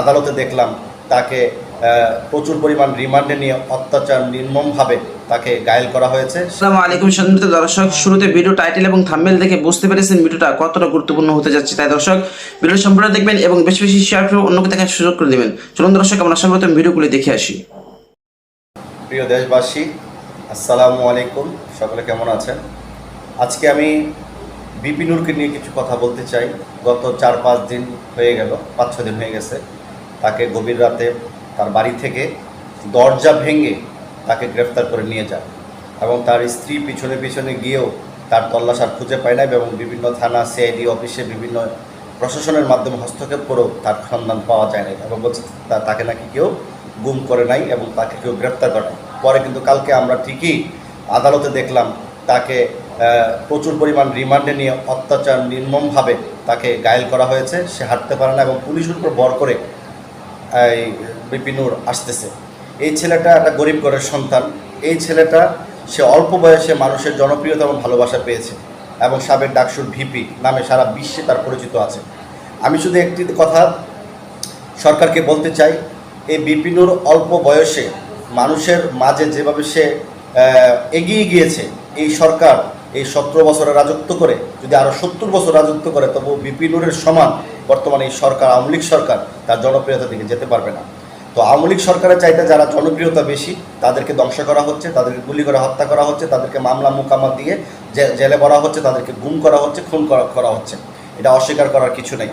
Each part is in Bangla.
আদালতে দেখলাম তাকে প্রচুর পরিমাণ রিমান্ডে নিয়ে অত্যাচার নির্মমভাবে তাকে ঘায়েল করা হয়েছে। আসসালামু আলাইকুম সম্মানিত দর্শক। শুরুতে ভিডিও টাইটেল এবং থাম্বনেল দেখে বুঝতে পেরেছেন ভিডিওটা কতটা গুরুত্বপূর্ণ হতে যাচ্ছে। তাই দর্শক ভিডিও সম্পূর্ণ দেখবেন এবং বেশি বেশি শেয়ার করে অন্যকে দেখার সুযোগ করে দেবেন। চলুন দর্শক আমরা সর্বপ্রথম ভিডিওগুলি দেখে আসি। প্রিয় দেশবাসী আসসালামু আলাইকুম। সকলে কেমন আছেন? আজকে আমি বিপিনুরকে নিয়ে কিছু কথা বলতে চাই। গত চার পাঁচ দিন হয়ে গেল পাঁচ ছ দিন হয়ে গেছে। তাকে গভীর রাতে তার বাড়ি থেকে দরজা ভেঙে তাকে গ্রেফতার করে নিয়ে যায় এবং তার স্ত্রী পিছনে পিছনে গিয়েও তার তল্লাশ আর খুঁজে পায় না এবং বিভিন্ন থানা, সিআইডি, অফিসে বিভিন্ন প্রশাসনের মাধ্যমে হস্তক্ষেপ করেও তার সন্ধান পাওয়া যায় না এবং বলছে তাকে নাকি কেউ গুম করে নাই এবং তাকে কেউ গ্রেপ্তার করে পরে কিন্তু কালকে আমরা ঠিকই আদালতে দেখলাম তাকে প্রচুর পরিমাণ রিমান্ডে নিয়ে অত্যাচার নির্মমভাবে তাকে ঘায়েল করা হয়েছে, সে হাঁটতে পারে না এবং পুলিশের উপর বর করে এই বিপিনুর আসতেছে। এই ছেলেটা একটা গরিব ঘরের সন্তান। এই ছেলেটা, সে অল্প বয়সে মানুষের জনপ্রিয়তা এবং ভালোবাসা পেয়েছে এবং সাবেক ডাকসুর ভিপি নামে সারা বিশ্বে তার পরিচিত আছে। আমি শুধু একটি কথা সরকারকে বলতে চাই, এই বিপিনুর অল্প বয়সে মানুষের মাঝে যেভাবে সে এগিয়ে গিয়েছে, এই সরকার এই সতেরো বছরের রাজত্ব করে, যদি আরও সত্তর বছর রাজত্ব করে, তবু বিপিনুরের সমান বর্তমানে এই সরকার, আওয়ামী লীগ সরকার তার জনপ্রিয়তা দিকে যেতে পারবে না। তো আওয়ামী লীগ সরকারের চাইতে যারা জনপ্রিয়তা বেশি, তাদেরকে ধ্বংস করা হচ্ছে, তাদেরকে গুলি করে হত্যা করা হচ্ছে, তাদেরকে মামলা মোকামা দিয়ে জেলে ভরা হচ্ছে, তাদেরকে গুম করা হচ্ছে, খুন করা করা হচ্ছে। এটা অস্বীকার করার কিছু নেই।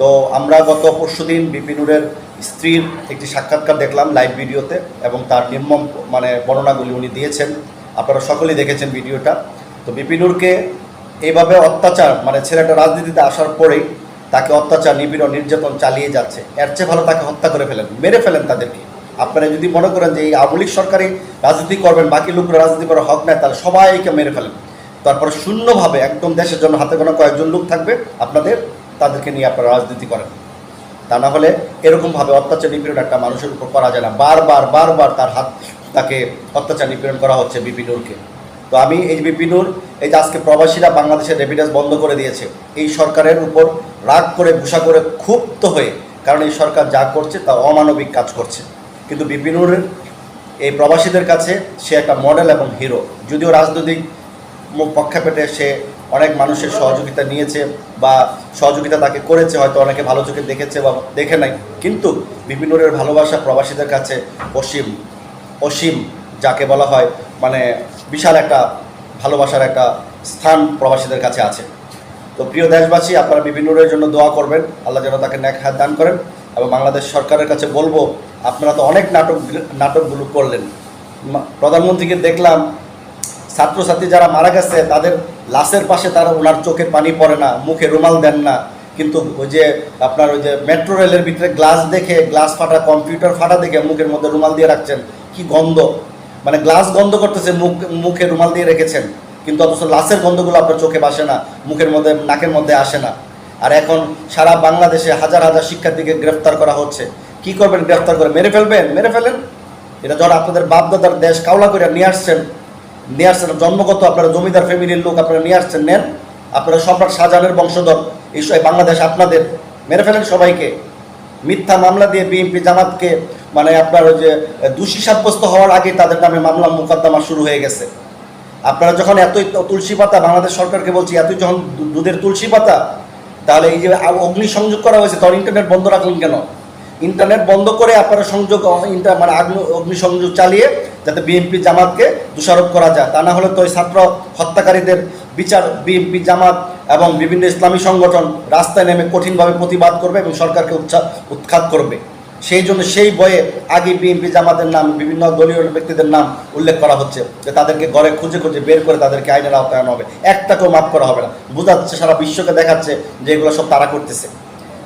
তো আমরা গত পরশু পরশুদিন বিপিনুরের স্ত্রীর একটি সাক্ষাৎকার দেখলাম লাইভ ভিডিওতে এবং তার নির্মম মানে বর্ণনাগুলি উনি দিয়েছেন। আপনারা সকলেই দেখেছেন ভিডিওটা। তো বিপিনুরকে এইভাবে অত্যাচার মানে ছেলেটা রাজনীতিতে আসার পরেই তাকে অত্যাচার, নিপীড়ন, নির্যাতন চালিয়ে যাচ্ছে। এর চেয়ে ভালো তাকে হত্যা করে ফেলেন, মেরে ফেলেন তাদেরকে। আপনারা যদি মনে করেন যে এই আওয়ামী লীগ সরকারি রাজনীতি করবেন, বাকি লোকরা রাজনীতি করার হক নেয় তাহলে সবাইকে মেরে ফেলেন। তারপরে শূন্যভাবে একদম দেশের জন্য হাতে গোনা কয়েকজন লোক থাকবে, আপনাদের, তাদেরকে নিয়ে আপনারা রাজনীতি করেন। তা না হলে এরকমভাবে অত্যাচার, নিপীড়ন একটা মানুষের উপর করা যায় না। বারবার বারবার তার হাত, তাকে অত্যাচার, নিপীড়ন করা হচ্ছে বিপিনুরকে তো আমি এই বিপিনুর এই যে আজকে প্রবাসীরা বাংলাদেশের রেভিডেন্স বন্ধ করে দিয়েছে, এই সরকারের উপর রাগ করে গুসা করে ক্ষুব্ধ হয়ে, কারণ এই সরকার যা করছে তা অমানবিক কাজ করছে। কিন্তু বিপিনুরের এই প্রবাসীদের কাছে সে একটা মডেল এবং হিরো যদিও রাজনৈতিক পক্ষাপেটে সে অনেক মানুষের সহযোগিতা নিয়েছে বা সহযোগিতা তাকে করেছে, হয়তো অনেকে ভালো চোখে দেখেছে বা দেখে নাই। কিন্তু বিপিনুরের ভালোবাসা প্রবাসীদের কাছে অসীম অসীম যাকে বলা হয় মানে বিশাল একটা ভালোবাসার একটা স্থান প্রবাসীদের কাছে আছে। তো প্রিয় দেশবাসী, আপনারা বিপিনুরের জন্য দোয়া করবেন। আল্লাহ যেন তাকে ন্যাক হাত দান করেন এবং বাংলাদেশ সরকারের কাছে বলব, আপনারা তো অনেক নাটক নাটকগুলো করলেন। প্রধানমন্ত্রীকে দেখলাম, ছাত্রছাত্রী যারা মারা গেছে, তাদের লাশের পাশে তারা ওনার চোখের পানি পড়ে না, মুখে রুমাল দেন না। কিন্তু ওই যে আপনার ওই যে মেট্রো রেলের ভিতরে গ্লাস দেখে, গ্লাস ফাটা, কম্পিউটার ফাটা দেখে মুখের মধ্যে রুমাল দিয়ে রাখছেন, কি গন্ধ! মানে গ্লাস গন্ধ করতেছে, মুখ, মুখে রুমাল দিয়ে রেখেছেন। কিন্তু অথচ লাশের গন্ধগুলো আপনার চোখে বাসে না, মুখের মধ্যে, নাকের মধ্যে আসে না। আর এখন সারা বাংলাদেশে হাজার হাজার শিক্ষার্থীকে গ্রেফতার করা হচ্ছে। কি করবেন গ্রেফতার করে? মেরে ফেলবেন? মেরে ফেলেন? এটা যখন আপনাদের বাপদাদার দেশ কাওলা করে নিয়ে আসছেন। নিয়ে আসছেন, জন্মগত আপনারা জমিদার ফ্যামিলির লোক আপনারা নিয়ে আসছেন, নেন। আপনারা সম্রাট শাহজাহানের বংশধর এই বাংলাদেশ আপনাদের। মেরে ফেলেন সবাইকে। মিথ্যা মামলা দিয়ে বিএনপি জামাতকে মানে আপনার ওই যে দোষী সাব্যস্ত হওয়ার আগে তাদের নামে মামলা মোকদ্দমা শুরু হয়ে গেছে। আপনারা যখন এতই তুলসী পাতা, বাংলাদেশ সরকারকে বলছি, এতই যখন দুধের তুলসী পাতা, তাহলে এই যে অগ্নি সংযোগ করা হয়েছে তখন ইন্টারনেট বন্ধ রাখলেন কেন? ইন্টারনেট বন্ধ করে আপনারা সংযোগ, ইন্টার মানে আগ্নি- অগ্নিসংযোগ চালিয়ে যাতে বিএনপি জামাতকে দোষারোপ করা যায়। তা না হলে তো ওই ছাত্র হত্যাকারীদের বিচার বিএনপি জামাত এবং বিভিন্ন ইসলামী সংগঠন রাস্তায় নেমে কঠিনভাবে প্রতিবাদ করবে এবং সরকারকে উৎখাত করবে। সেই জন্য সেই বইয়ে আগে বিএনপি জামাতের নাম, বিভিন্ন দলীয় ব্যক্তিদের নাম উল্লেখ করা হচ্ছে যে তাদেরকে ঘরে খুঁজে খুঁজে বের করে তাদেরকে আইনের আওতায় আনা হবে। একটাকেও মাফ করা হবে না। বোঝা যাচ্ছে সারা বিশ্বকে দেখাচ্ছে যে এগুলো সব তারা করতেছে।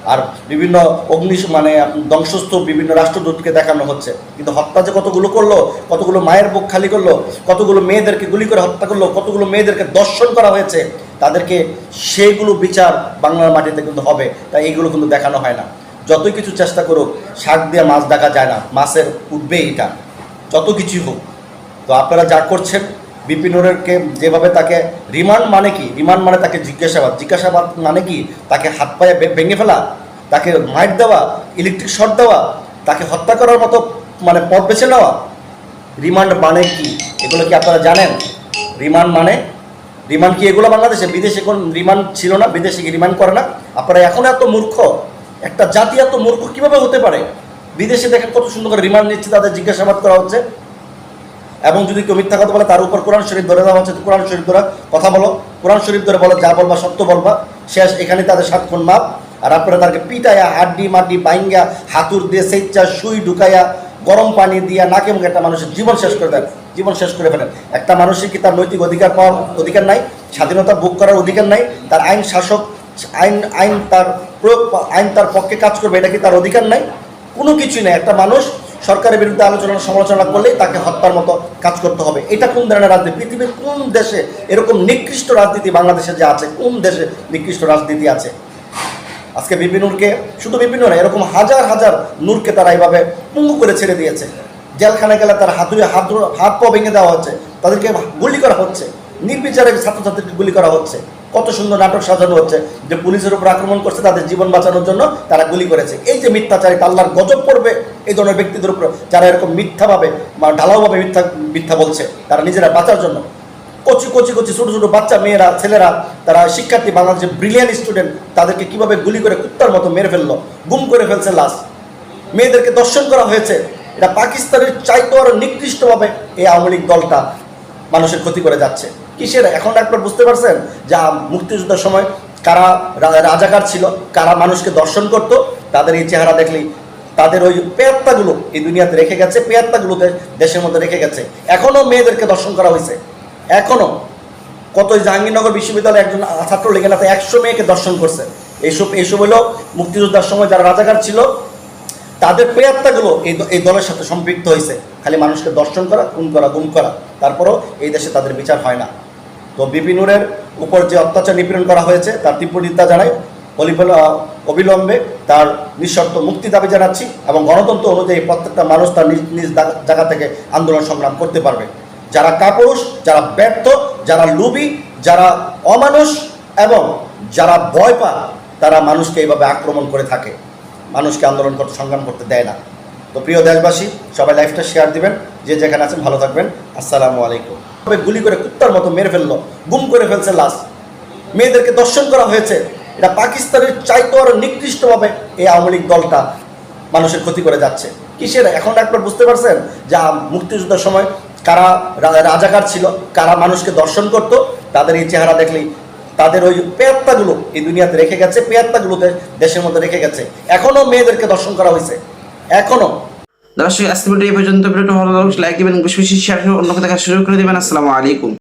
আর বিভিন্ন অগ্নি মানে ধ্বংসস্তূপ, বিভিন্ন রাষ্ট্রদূতকে দেখানো হচ্ছে। কিন্তু হত্যা যে কতগুলো করল, কতগুলো মায়ের বুক খালি করল, কতগুলো মেয়েদেরকে গুলি করে হত্যা করল, কতগুলো মেয়েদেরকে দর্শন করা হয়েছে, তাদেরকে সেগুলো বিচার বাংলার মাটিতে কিন্তু হবে। তাই এইগুলো কিন্তু দেখানো হয় না। যতই কিছু চেষ্টা করুক, শাক দিয়ে মাছ দেখা যায় না। মাছের উঠবে এটা। যত কিছুই হোক। তো আপনারা যা করছেন বিপিনুরেরকে যেভাবে তাকে রিমান্ড মানে কি? রিমান্ড মানে তাকে জিজ্ঞাসাবাদ। জিজ্ঞাসাবাদ মানে কি? তাকে হাত পায়ে ভেঙে ফেলা, তাকে মাইট দেওয়া ইলেকট্রিক শর্ট দেওয়া, তাকে হত্যা করার মতো মানে পথ বেছে নেওয়া। রিমান্ড মানে কি? এগুলো কি আপনারা জানেন? রিমান্ড মানে? রিমান্ড কি এগুলো বাংলাদেশে? বিদেশে কোন রিমান্ড ছিল না? বিদেশে কি রিমান্ড করে না? আপনারা এখন এত মূর্খ। একটা জাতি এত মূর্খ কীভাবে হতে পারে? বিদেশে দেখেন কত সুন্দর করে রিমান্ড নিচ্ছে, তাদের জিজ্ঞাসাবাদ করা হচ্ছে। এবং যদি কেউ মিথ্যা কথা বলে, তার উপর কোরআন শরীফ ধরে দেওয়া হচ্ছে। কোরআন শরীফ ধরে, কথা বলো। কোরআন শরীফ ধরে বলো, যা বলবা সত্য বলবা। শেষ, এখানে তাদের সাতক্ষণ মাপ। আর আপনারা তাদেরকে পিটাইয়া, হাড্ডি মাড্ডি বাইঙ্গা, হাতুর দিয়ে সেচ্চা, সুই ঢুকাইয়া, গরম পানি দিয়া, নাকে মুখে একটা মানুষের জীবন শেষ করে দেন। জীবন শেষ করে ফেলেন। একটা মানুষের কি তার নৈতিক অধিকার পাওয়ার অধিকার নাই? স্বাধীনতা ভোগ করার অধিকার নাই? তার আইন শাসক আইন আইন তার প্রয়োগ আইন তার পক্ষে কাজ করবে, এটা কি তার অধিকার নাই? কোনো কিছুই নেই। একটা মানুষ সরকারের বিরুদ্ধে আলোচনা, সমালোচনা করলেই তাকে হত্যার মতো কাজ করতে হবে। এটা কোন ধরনের রাজনীতি? পৃথিবীর কোন দেশে এরকম নিকৃষ্ট রাজনীতি বাংলাদেশে যে আছে? কোন দেশে নিকৃষ্ট রাজনীতি আছে? আজকে বিপিনুরকে শুধু বিপিন না, এরকম হাজার হাজার নূরকে তারা এইভাবে পুঙ্গু করে ছেড়ে দিয়েছে। জেলখানে গেলে তার হাতুড়ে হাত হাত পা ভেঙে দেওয়া হচ্ছে। তাদেরকে গুলি করা হচ্ছে। নির্বিচারে ছাত্রছাত্রীকে গুলি করা হচ্ছে। কত সুন্দর নাটক সাজানো হচ্ছে, যে পুলিশের উপর আক্রমণ করছে, তাদের জীবন বাঁচানোর জন্য তারা গুলি করেছে। এই যে মিথ্যাচারী আল্লাহর গজব পড়বে এই ধরনের ব্যক্তিদের উপর যারা এরকম মিথ্যাভাবে ঢালাওভাবে মিথ্যা মিথ্যা বলছে, তারা নিজেরা বাঁচার জন্য। কচি কচি কচি, ছোটো ছোটো বাচ্চা, মেয়েরা, ছেলেরা, তারা শিক্ষার্থী বাংলাদেশের ব্রিলিয়ান স্টুডেন্ট তাদেরকে কীভাবে গুলি করে কুত্তার মতো মেরে ফেলল, গুম করে ফেলছে লাশ। মেয়েদেরকে দর্শন করা হয়েছে। এটা পাকিস্তানের চাইতে আরও নিকৃষ্টভাবে এই আওয়ামী লীগ দলটা মানুষের ক্ষতি করে যাচ্ছে। কিসের? এখন একবার বুঝতে পারছেন যা মুক্তিযুদ্ধের সময় কারা রাজাকার ছিল, কারা মানুষকে দর্শন করত, তাদের এই চেহারা দেখলেই তাদের ওই পেয়াত্তাগুলো এই দুনিয়াতে রেখে গেছে পেয়াত্তাগুলোতে দেশের মধ্যে রেখে গেছে। এখনও মেয়েদেরকে দর্শন করা হয়েছে। এখনও কত জাহাঙ্গীরনগর বিশ্ববিদ্যালয়ে একজন ছাত্র লেগে না একশো মেয়েকে দর্শন করছে। এইসব এইসব হলো মুক্তিযোদ্ধার সময় যারা রাজাকার ছিল তাদের প্রেয়াত্মাগুলো এই এই দলের সাথে সম্পৃক্ত হয়েছে খালি মানুষকে দর্শন করা, খুন করা, গুম করা। তারপরও এই দেশে তাদের বিচার হয় না। তো বিপিনুরের উপর যে অত্যাচার নিপীড়ন করা হয়েছে, তার তীব্র নিন্দা জানাই। অবিলম্বে তার নিঃশর্ত মুক্তি দাবি জানাচ্ছি এবং গণতন্ত্র অনুযায়ী প্রত্যেকটা মানুষ তার নিজ নিজ জায়গা থেকে আন্দোলন সংগ্রাম করতে পারবে। যারা কাপুরুষ, যারা ব্যর্থ, যারা লুবি, যারা অমানুষ এবং যারা ভয় পা তারা মানুষকে এইভাবে আক্রমণ করে থাকে। মানুষকে আন্দোলন করতে, সংগ্রাম করতে দেয় না। তো প্রিয় দেশবাসী, সবাই লাইফটা শেয়ার দিবেন, যে যেখানে আছেন ভালো থাকবেন। আসসালামু আলাইকুম। তবে গুলি করে কুত্তার মতো মেরে ফেলল, গুম করে ফেলছে লাশ। মেয়েদেরকে দর্শন করা হয়েছে। এটা পাকিস্তানের চাইতে আরও নিকৃষ্টভাবে এই আওয়ামী লীগ দলটা মানুষের ক্ষতি করে যাচ্ছে। কিসের? এখন একবার বুঝতে পারছেন যে মুক্তিযুদ্ধের সময় কারা রাজাকার ছিল, কারা মানুষকে দর্শন করত, তাদের এই চেহারা দেখলেই তাদের ওই পেয়াত্তাগুলো এই দুনিয়াতে রেখে গেছে, পেয়াত্তাগুলো দেশের মধ্যে রেখে গেছে। এখনও মেয়েদেরকে দর্শন করা হয়েছে। এখনও। দর্শক আজকে ভিডিও এই পর্যন্ত। ভিডিওটা ভালো লাগলে লাইক দিবেন, বেশি বেশি শেয়ার করে অন্যকে দেখার সুযোগ করে দিবেন। আসসালামু আলাইকুম।